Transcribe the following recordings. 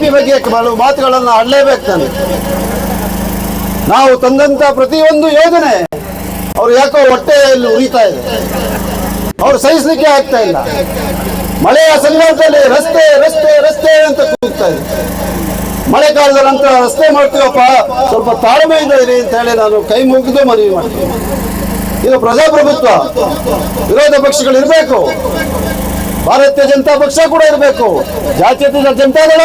BJP ಬಗ್ಗೆ ಕೆಲವು ಮಾತುಗಳನ್ನು ಆಡಲೇಬೇಕು ನಾನು. ನಾವು ತಂದಂತ ಪ್ರತಿಯೊಂದು ಯೋಜನೆ ಅವ್ರು ಯಾಕೋ ಹೊಟ್ಟೆಯಲ್ಲಿ ಉರಿತಾ ಇದೆ. ಅವ್ರು ಸಹಿಸಲಿಕ್ಕೆ ಆಗ್ತಾ ಇಲ್ಲ. ಮಳೆಯ ಸಂದರ್ಭದಲ್ಲಿ ರಸ್ತೆ ರಸ್ತೆ ರಸ್ತೆ ಅಂತ ಕೂಗ್ತಾ ಇದೆ. ಮಳೆಗಾಲದ ನಂತರ ರಸ್ತೆ ಮಾಡ್ತೀವಪ್ಪ, ಸ್ವಲ್ಪ ತಾಳ್ಮೆಯಿಂದ ಇರಿ ಅಂತ ಹೇಳಿ ನಾನು ಕೈ ಮುಗಿದು ಮನವಿ ಮಾಡ್ತೀನಿ. ಇದು ಪ್ರಜಾಪ್ರಭುತ್ವ. ವಿರೋಧ ಪಕ್ಷಗಳು ಇರಬೇಕು. ಭಾರತೀಯ ಜನತಾ ಪಕ್ಷ ಕೂಡ ಇರಬೇಕು. ಜಾತ್ಯತೀತ ಜನತಾದಳ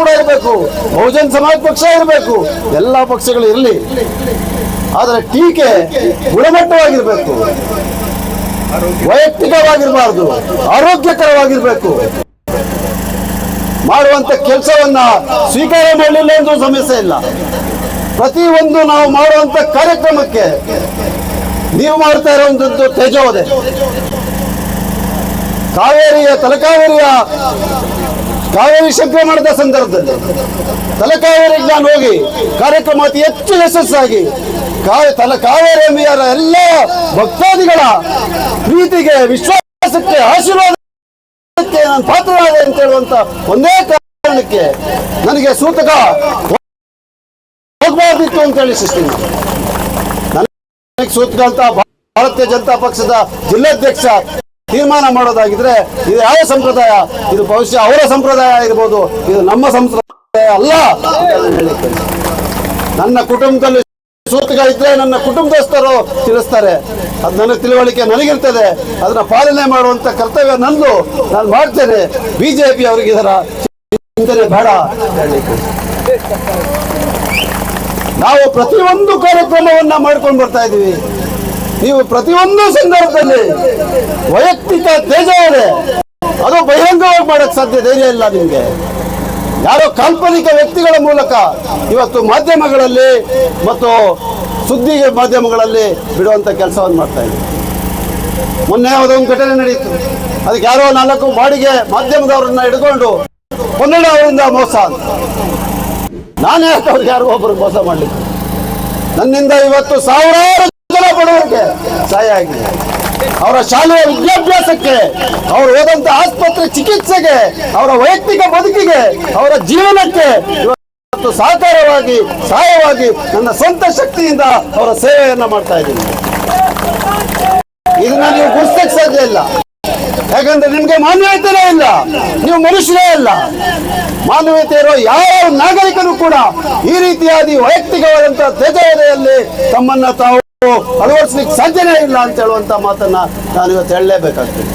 ಕೂಡ ಇರಬೇಕು. ಬಹುಜನ್ ಸಮಾಜ ಪಕ್ಷ ಇರಬೇಕು. ಎಲ್ಲ ಪಕ್ಷಗಳು ಇರಲಿ. ಆದರೆ ಟೀಕೆ ಗುಣಮಟ್ಟವಾಗಿರಬೇಕು. ವೈಯಕ್ತಿಕವಾಗಿರಬಾರ್ದು. ಆರೋಗ್ಯಕರವಾಗಿರಬೇಕು. ಮಾಡುವಂತ ಕೆಲಸವನ್ನ ಸ್ವೀಕಾರ ಮಾಡಲಿಲ್ಲ ಎಂದು ಸಮಸ್ಯೆ ಇಲ್ಲ. ಪ್ರತಿಯೊಂದು ನಾವು ಮಾಡುವಂತ ಕಾರ್ಯಕ್ರಮಕ್ಕೆ ನೀವು ಮಾಡ್ತಾ ಇರುವಂತದ್ದು ತೇಜೋದೆ ಕಾವೇರಿಯ ತಲಕಾವೇರಿಯ ಕಾವೇರಿ ಮಾಡಿದ ಸಂದರ್ಭದಲ್ಲಿ ತಲಕಾವೇರಿಗೆ ನಾನು ಹೋಗಿ ಕಾರ್ಯಕ್ರಮ ಅತಿ ಹೆಚ್ಚು ಯಶಸ್ಸಾಗಿ ಕಾ- ತಲ ಕಾವೇರಿ ಅಂಬಿಯರ ಎಲ್ಲ ಭಕ್ತಾದಿಗಳ ಪ್ರೀತಿಗೆ, ವಿಶ್ವಾಸಕ್ಕೆ, ಆಶೀರ್ವಾದಕ್ಕೆ ನಾನು ಪಾತ್ರರಾದೆ ಅಂತ ಹೇಳುವಂತ ಒಂದೇ ಕಾರಣಕ್ಕೆ ನನಗೆ ಸೂತಕ ಹೋಗಬಾರ್ದಿತ್ತು ಅಂತ ಹೇಳಿ ನನಗೆ ಸೂತಕ ಅಂತ ಭಾರತೀಯ ಜನತಾ ಪಕ್ಷದ ಜಿಲ್ಲಾಧ್ಯಕ್ಷ ತೀರ್ಮಾನ ಮಾಡೋದಾಗಿದ್ರೆ ಇದು ಯಾವ ಸಂಪ್ರದಾಯ? ಇದು ಬಹುಶಃ ಅವರ ಸಂಪ್ರದಾಯ ಇರ್ಬೋದು ಇದು ನಮ್ಮ ಸಂಪ್ರದಾಯ ಅಲ್ಲ. ನನ್ನ ಕುಟುಂಬದಲ್ಲಿ ಸೂತಕ ಇದ್ರೆ ನನ್ನ ಕುಟುಂಬಸ್ಥರು ತಿಳಿಸ್ತಾರೆ. ಅದು ನನಗೆ ತಿಳುವಳಿಕೆ ನನಗಿರ್ತದೆ. ಅದನ್ನ ಪಾಲನೆ ಮಾಡುವಂತ ಕರ್ತವ್ಯ ನಂದು. ನಾನು ಮಾಡ್ತೇನೆ. ಬಿಜೆಪಿ ಅವರಿಗೆ ಇದರ ಚಿಂತನೆ ಬೇಡ. ನಾವು ಪ್ರತಿಯೊಂದು ಕಾರ್ಯಕ್ರಮವನ್ನ ಮಾಡ್ಕೊಂಡು ಬರ್ತಾ ಇದೀವಿ ನೀವು ಪ್ರತಿಯೊಂದು ಸಂದರ್ಭದಲ್ಲಿ ವೈಯಕ್ತಿಕ ಇದೆ ಅದು ಬಹಿರಂಗವಾಗಿ ಮಾಡಕ್ಕೆ ಸಾಧ್ಯ ಧೈರ್ಯ ಇಲ್ಲ ನಿಮಗೆ. ಯಾರೋ ಕಾಲ್ಪನಿಕ ವ್ಯಕ್ತಿಗಳ ಮೂಲಕ ಇವತ್ತು ಮಾಧ್ಯಮಗಳಲ್ಲಿ ಮತ್ತು ಸುದ್ದಿ ಮಾಧ್ಯಮಗಳಲ್ಲಿ ಬಿಡುವಂಥ ಕೆಲಸವನ್ನು ಮಾಡ್ತಾ ಇದ್ದೀವಿ ಮೊನ್ನೆ ಯಾವುದೊಂದು ಘಟನೆ ನಡೀತು. ಅದಕ್ಕೆ ಯಾರೋ ನಾಲ್ಕು ಬಾಡಿಗೆ ಮಾಧ್ಯಮದವರನ್ನ ಹಿಡ್ಕೊಂಡು ಕನ್ನಡ ಅವರಿಂದ ಮೋಸ ಅಂತ. ನಾನೇ ಅವ್ರಿಗೆ ಯಾರು ಒಬ್ಬರು ಮೋಸ ಮಾಡಲಿಕ್ಕೆ. ನನ್ನಿಂದ ಇವತ್ತು ಸಾವಿರಾರು ಬಡವರಿಗೆ ಸಹಾಯ ಆಗಿದೆ. ಅವರ ಶಾಲೆಯ ವಿದ್ಯಾಭ್ಯಾಸಕ್ಕೆ, ಅವರು ಹೋದಂತ ಆಸ್ಪತ್ರೆ ಚಿಕಿತ್ಸೆಗೆ, ಅವರ ವೈಯಕ್ತಿಕ ಬದುಕಿಗೆ, ಅವರ ಜೀವನಕ್ಕೆ ಇವತ್ತು ಸಹಕಾರವಾಗಿ, ಸಹಾಯವಾಗಿ ನನ್ನ ಸ್ವಂತ ಶಕ್ತಿಯಿಂದ ಅವರ ಸೇವೆಯನ್ನ ಮಾಡ್ತಾ ಇದ್ದೀನಿ. ಇದನ್ನ ನೀವು ಗುರುತಿಸಕ್ಕೆ ಸಾಧ್ಯ ಇಲ್ಲ. ಯಾಕಂದ್ರೆ ನಿಮ್ಗೆ ಮಾನವೀಯತೆನೇ ಇಲ್ಲ. ನೀವು ಮನುಷ್ಯರೇ ಇಲ್ಲ ಮಾನವೀಯತೆ ಇರೋ ಯಾವ ನಾಗರಿಕರು ಕೂಡ ಈ ರೀತಿಯಾಗಿ ವೈಯಕ್ತಿಕವಾದಂತಹ ತೇಜೋದಯಲ್ಲಿ ತಮ್ಮನ್ನ ತಾವು ಅಳವಡಿಸ್ಲಿಕ್ಕೆ ಸಾಧ್ಯನೇ ಇಲ್ಲ ಅಂತ ಹೇಳುವಂತ ಮಾತನ್ನ ನಾನು ಇವತ್ತು ಹೇಳಲೇಬೇಕಾಗ್ತದೆ.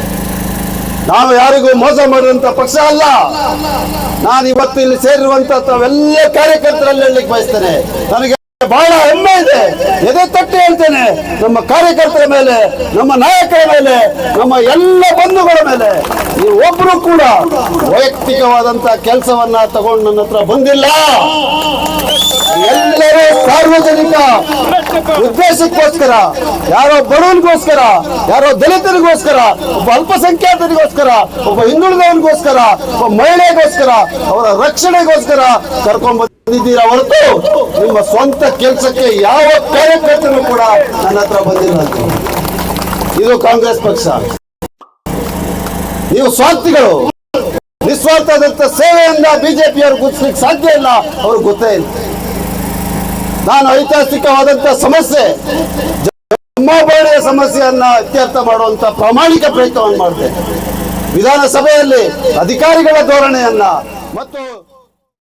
ನಾವು ಯಾರಿಗೂ ಮೋಸ ಮಾಡುವಂತ ಪಕ್ಷ ಅಲ್ಲ. ನಾನು ಇವತ್ತು ಇಲ್ಲಿ ಸೇರಿರುವಂತ ತಾವೆಲ್ಲ ಕಾರ್ಯಕರ್ತರಲ್ಲಿ ಹೇಳಲಿಕ್ಕೆ ಬಯಸ್ತೇನೆ. ನನಗೆ ಬಹಳ ಹೆಮ್ಮೆ ಇದೆ. ಎದೆ ತಟ್ಟಿ ಹೇಳ್ತೇನೆ ನಮ್ಮ ಕಾರ್ಯಕರ್ತರ ಮೇಲೆ, ನಮ್ಮ ನಾಯಕರ ಮೇಲೆ, ನಮ್ಮ ಎಲ್ಲ ಬಂಧುಗಳ ಮೇಲೆ ನೀವು ಒಬ್ರು ಕೂಡ ವೈಯಕ್ತಿಕವಾದಂತ ಕೆಲಸವನ್ನ ತಗೊಂಡು ನನ್ನ ಹತ್ರ ಬಂದಿಲ್ಲ. ಎಲ್ಲರೂ ಸಾರ್ವಜನಿಕ ಉದ್ದೇಶಕ್ಕೋಸ್ಕರ, ಯಾರೋ ಬಡವನಿಗೋಸ್ಕರ ಯಾರೋ ದಲಿತರಿಗೋಸ್ಕರ, ಒಬ್ಬ ಅಲ್ಪಸಂಖ್ಯಾತರಿಗೋಸ್ಕರ, ಒಬ್ಬ ಹಿಂದುಳಿದವನಿಗೋಸ್ಕರ ಒಬ್ಬ ಮಹಿಳೆಗೋಸ್ಕರ, ಅವರ ರಕ್ಷಣೆಗೋಸ್ಕರ ಕರ್ಕೊಂಡ್ಬಂದು ಬಂದಿದ್ದೀರಾ ಹೊರತು ನಿಮ್ಮ ಸ್ವಂತ ಕೆಲಸಕ್ಕೆ ಯಾವ ಕಾರ್ಯಕರ್ತರು ಕೂಡ ನನ್ನ ಹತ್ರ ಬಂದಿಲ್ಲ ಇದು ಕಾಂಗ್ರೆಸ್ ಪಕ್ಷ. ನೀವು ಸ್ವಾರ್ಥಿಗಳು. ನಿಸ್ವಾರ್ಥದಂತ ಸೇವೆಯಿಂದ ಬಿಜೆಪಿಯವರು ಗುರುತಿಸ್ಲಿಕ್ಕೆ ಸಾಧ್ಯ ಇಲ್ಲ. ಅವ್ರಿಗೆ ಗೊತ್ತೇ ಇಲ್ಲ. ನಾನು ಐತಿಹಾಸಿಕವಾದಂಥ ಸಮಸ್ಯೆ ಜಮ್ಮಬಾಡಿಯ ಸಮಸ್ಯೆಯನ್ನ ಇತ್ಯರ್ಥ ಮಾಡುವಂತ ಪ್ರಾಮಾಣಿಕ ಪ್ರಯತ್ನವನ್ನು ಮಾಡಿದೆ ವಿಧಾನಸಭೆಯಲ್ಲಿ ಅಧಿಕಾರಿಗಳ ಧೋರಣೆಯನ್ನ ಮತ್ತು